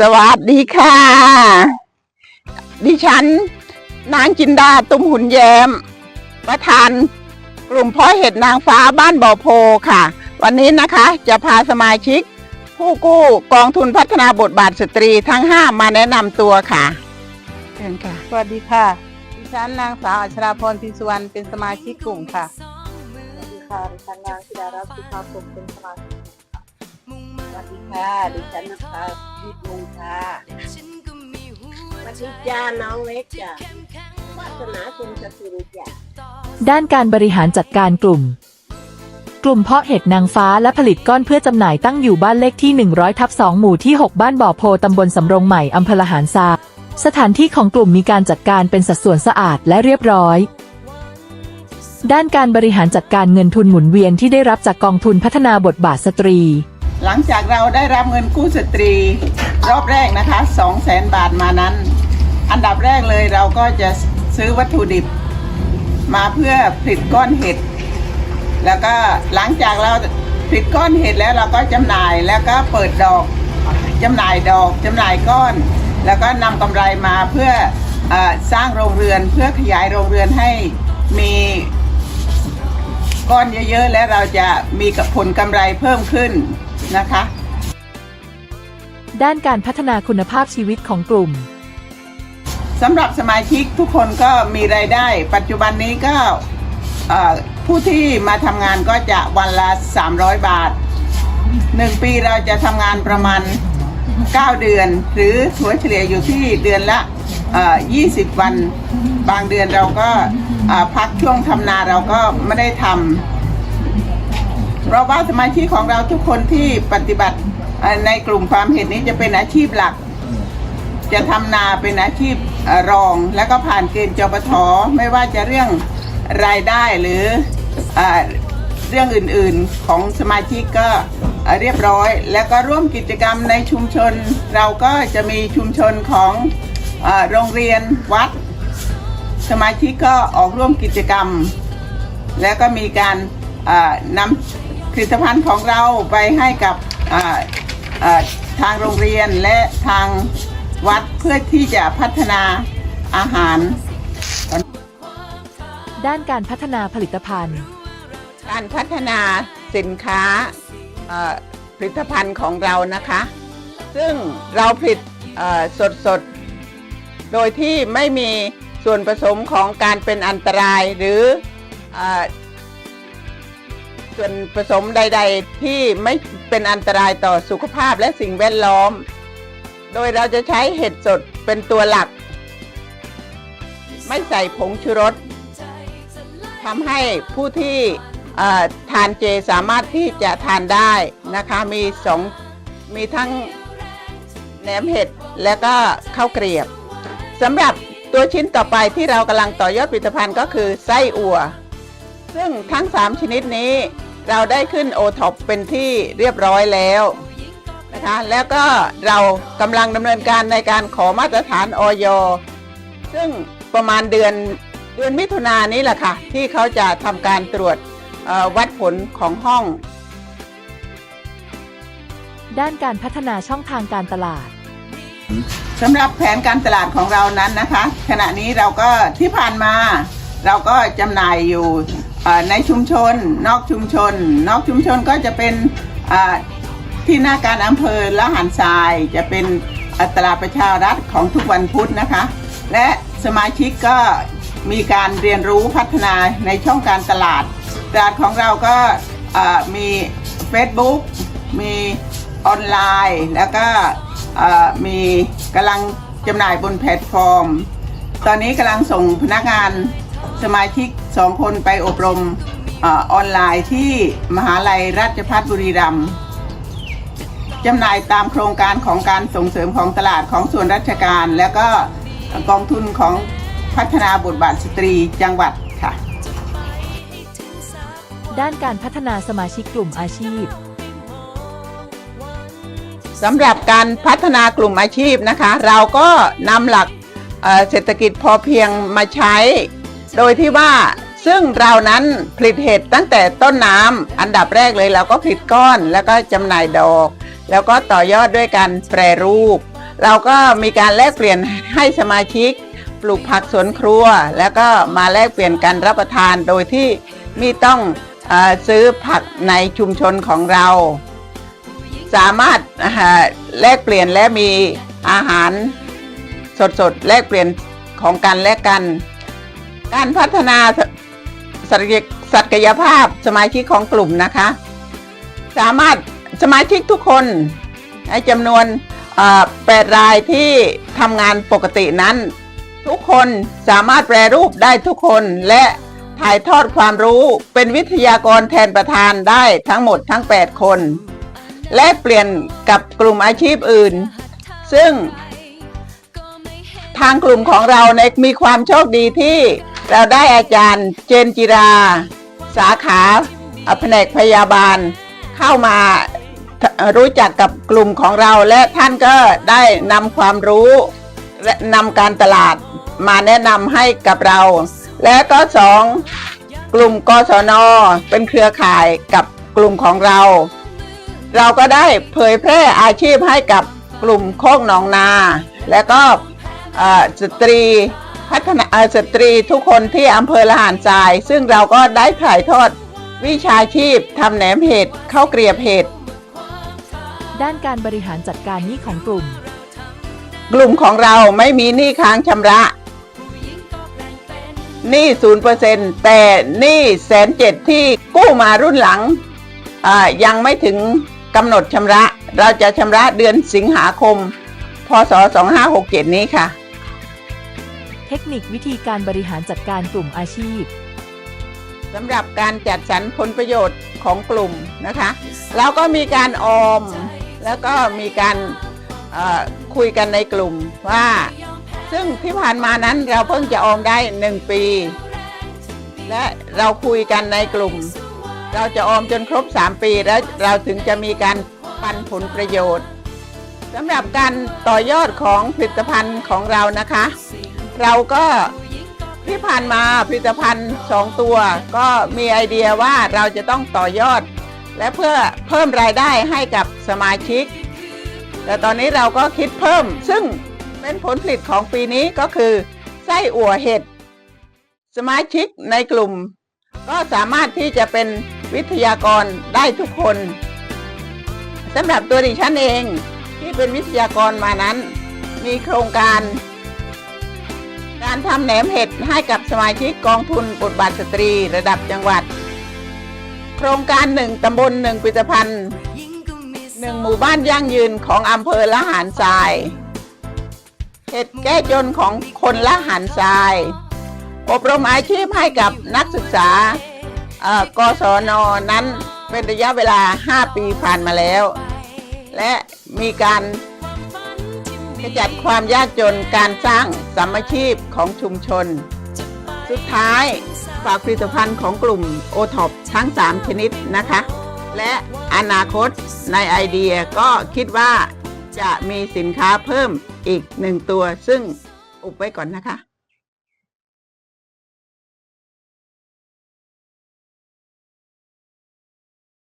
สวัสดีค่ะ ดิฉัน นางจินดาตุ้มหุ่นแย้ม ประธานกลุ่มเพาะเห็ดนางฟ้าบ้านบ่อโพค่ะ วันนี้นะคะจะพาสมาชิก ผู้กู้กองทุนพัฒนาบทบาทสตรีทั้ง 5 มาแนะนำตัวค่ะเชิญค่ะ สวัสดีค่ะ ดิฉันนางสาวอัชราพรพินสุวรรณเป็นสมาชิกกลุ่มค่ะ สวัสดีค่ะดิฉันนางธิดารัตน์สุภาพงศ์เป็นสมาชิกค่ะส วัสดีค่ะ ดิฉันนะคะยิดมุงค่ะสวัสดีจ้าน้องเล็กจ้ะวาสนาคุณสตุรุจ้ะด้านการบริหารจัดการกลุ่ม กลุ่มเพาะเห็ดนางฟ้าและผลิตก้อนเพื่อจำหน่ายตั้งอยู่บ้านเลขที่ 100ทับ2หมู่ที่ 6 บ้านบ่อโพตำบลสำโรงใหม่อำเภอละหารทรายสถานที่ของกลุ่มมีการจัดการเป็นสัดส่วนสะอาดและเรียบร้อย ด้านการบริหารจัดการเงินทุนหมุนเวียนที่ได้รับจากกองทุนพัฒนาบทบาทสตรี หลังจากเราได้รับเงินกู้สตรี รอบแรกนะคะ2 0 0แสนบาทมานั้น อันดับแรกเลยเราก็จะซื้อวัตถุดิบ มาเพื่อผลิตก้อนเห็ด แล้วก็หลังจากเราผลิตก้อนเห็ดแล้วเราก็จำหน่ายแล้วก็เปิดดอกจำหน่ายดอกจำหน่ายก้อน แล้วก็นำกำไรมาเพื่อออสร้างโรงเรือนเพื่อขยายโรงเรือนให้มีก้อนเยอะๆ และเราจะมีกับผลกำไรเพิ่มขึ้น นะคะ ด้านการพัฒนาคุณภาพชีวิตของกลุ่มสำหรับสมาชิกทุกคนก็มีรายได้ ปัจจุบันนี้ก็เอ่อผู้ที่มาทำงานก็จะวันละ 300 บาท 1 ปีเราจะทำงานประมาณ 9 เดือน หรือถัวเฉลี่ยอยู่ที่เดือนละเอ่อ20 วัน บางเดือนเราก็เอ่อพักช่วงทำนาเราก็ไม่ได้ทำ เพราะว่าสมาชิกของเราทุกคนที่ปฏิบัติในกลุ่มความเห็นนี้จะเป็นอาชีพหลัก จะทำนาเป็นอาชีพรอง แล้วก็ผ่านเกณฑ์จปทไม่ว่าจะเรื่องรายได้หรือเอเรื่องอื่นๆของสมาชิกก็เรียบร้อย แล้วก็ร่วมกิจกรรมในชุมชน เราก็จะมีชุมชนของอโรงเรียนวัด สมาชิกก็ออกร่วมกิจกรรม แล้วก็มีการนำ ผลิตภัณฑ์ของเราไปให้กับเอ่อเอ่อทางโรงเรียนและทางวัดเพื่อที่จะพัฒนาอาหาร ด้านการพัฒนาผลิตภัณฑ์ การพัฒนาสินค้าเอ่อผลิตภัณฑ์ของเรานะคะ ซึ่งเราผลิตสดสดๆโดยที่ไม่มีส่วนผสมของการเป็นอันตรายหรือเออ ส่วนผสมใด ๆ ที่ไม่เป็นอันตรายต่อสุขภาพและสิ่งแวดล้อม โดยเราจะใช้เห็ดสดเป็นตัวหลัก ไม่ใส่ผงชูรสทำให้ผู้ที่ทานเจสามารถที่จะทานได้นะคะมีสองมีทั้งแหนมเห็ดและก็ข้าวเกรียบสำหรับตัวชิ้นต่อไปที่เรากำลังต่อยอดผลิตภัณฑ์ก็คือไส้อั่ว ซึ่งทั้ง 3 ชนิดนี้เราได้ขึ้นโอท็อปเป็นที่เรียบร้อยแล้วนะคะแล้วก็เรากำลังดำเนินการในการขอมาตรฐานออยซึ่งประมาณเดือนเดือนมิถุนายนนี้แหละค่ะ ที่เขาจะทำการตรวจเอ่อวัดผลของห้อง ด้านการพัฒนาช่องทางการตลาดสำหรับแผนการตลาดของเรานั้นนะคะ ขณะนี้เราก็ที่ผ่านมาเราก็จำหน่ายอยู่เอ่อ ในชุมชน นอกชุมชน นอกชุมชนก็จะเป็นที่หน้าการอำเภอละหันทรายจะเป็นอ่อตลาประชารัฐของทุกวันพุธนะคะ และสมาชิกก็มีการเรียนรู้พัฒนาในช่องการตลาด ตลาดของเราก็มี Facebook มีออนไลน์ แล้วก็มีกำลังจำหน่ายบนแพลตฟอร์ม ตอนนี้กำลังส่งพนักงาน สมาชิกสองคนไปอบรมเออออนไลน์ที่มหาลัยราชภัฏบุรีรัมย์จำหน่ายตามโครงการของการส่งเสริมของตลาดของส่วนราชการ แล้วก็กองทุนของพัฒนาบทบาทสตรีจังหวัดค่ะ ด้านการพัฒนาสมาชิกกลุ่มอาชีพสำหรับการพัฒนากลุ่มอาชีพนะคะ เราก็นำหลักเอ่อเศรษฐกิจพอเพียงมาใช้ โดยที่ว่าซึ่งเรานั้นผลิตเห็ดตั้งแต่ต้นน้ำอันดับแรกเลยเราก็ผลิตก้อนแล้วก็จำหน่ายดอก แล้วก็ต่อยอดด้วยการแปรรูป เราก็มีการแลกเปลี่ยนให้สมาชิก ปลูกผักสวนครัว แล้วก็มาแลกเปลี่ยนกันรับประทานโดยที่ไม่ต้องอซื้อผักในชุมชนของเรา สามารถแลกเปลี่ยนและมีอาหารสดๆแลกเปลี่ยนของกันและกัน การพัฒนาศักยศักยภาพสมาชิกของกลุ่มนะคะ สามารถสมาชิกทุกคนในจำนวนแปดรายที่ทำงานปกตินั้น ทุกคนสามารถแปรรูปได้ทุกคนและถ่ายทอดความรู้เป็นวิทยากรแทนประธานได้ทั้งหมดทั้ง 8 คน และเปลี่ยนกับกลุ่มอาชีพอื่น ซึ่งทางกลุ่มของเราในมีความโชคดีที่ เราได้อาจารย์เจนจิรา สาขาแผนกพยาบาลเข้ามารู้จักกับกลุ่มของเราและท่านก็ได้นำความรู้ และนำการตลาดมาแนะนำให้กับเรา และก็สองกลุ่มกศนเป็นเครือข่ายกับกลุ่มของเรา เราก็ได้เผยแพร่อาชีพให้กับกลุ่มโคกหนองนา และก็สตรี พัฒนาเอ่อสตรีทุกคนที่อำเภอละหารทราย ซึ่งเราก็ได้ถ่ายทอดวิชาชีพทำแหนมเห็ดข้าวเกรียบเห็ดด้านการบริหารจัดการหนี้ของกลุ่ม กลุ่มของเราไม่มีหนี้ค้างชำระหนี้ศูนย์เปอร์เซ็นแต่หนี้แสนเจ็ดที่กู้มารุ่นหลังอ่ายังไม่ถึงกำหนดชำระ เราจะชำระเดือนสิงหาคม พศ 2567 นี้ค่ะ เทคนิควิธีการบริหารจัดการกลุ่มอาชีพสำหรับการจัดสรรผลประโยชน์ของกลุ่มนะคะ เราก็มีการออม แล้วก็มีการคุยกันในกลุ่มว่า ซึ่งที่ผ่านมานั้นเราเพิ่งจะออมได้หนึ่งปี และเราคุยกันในกลุ่ม เราจะออมจนครบ 3 ปีแล้วเราถึงจะมีการปันผลประโยชน์สำหรับการต่อยอดของผลิตภัณฑ์ของเรานะคะ เราก็ที่ผ่านมาผลิตภัณฑ์สองตัว ก็มีไอเดียว่าเราจะต้องต่อยอด และเพื่อเพิ่มรายได้ให้กับสมาชิก แต่ตอนนี้เราก็คิดเพิ่ม ซึ่งเป็นผลผลิตของปีนี้ก็คือไส้อั่วเห็ดสมาชิกในกลุ่ม ก็สามารถที่จะเป็นวิทยากรได้ทุกคนสำหรับตัวดิฉันเองที่เป็นวิทยากรมานั้น มีโครงการ การทำแหนมเห็ดให้กับสมาชิกกองทุนบทบาทสตรีระดับจังหวัด โครงการหนึ่งตำบลหนึ่งผลิตภัณฑ์หนึ่งหมู่บ้านยั่งยืนของอำเภอละหารทรายเห็ดแก้จนของคนละหารทราย อบรมอาชีพให้กับนักศึกษาเอ่อกศนนั้นเป็นระยะเวลา 5 ปีผ่านมาแล้ว และมีการ ขจัดความยากจนการสร้างสามัคชีพของชุมชน สุดท้ายฝากผลิตภัณฑ์ของกลุ่มโอท็อปทั้ง 3 ชนิดนะคะ และอนาคตในไอเดียก็คิดว่าจะมีสินค้าเพิ่มอีกหนึ่งตัวซึ่งอุบไว้ก่อนนะคะ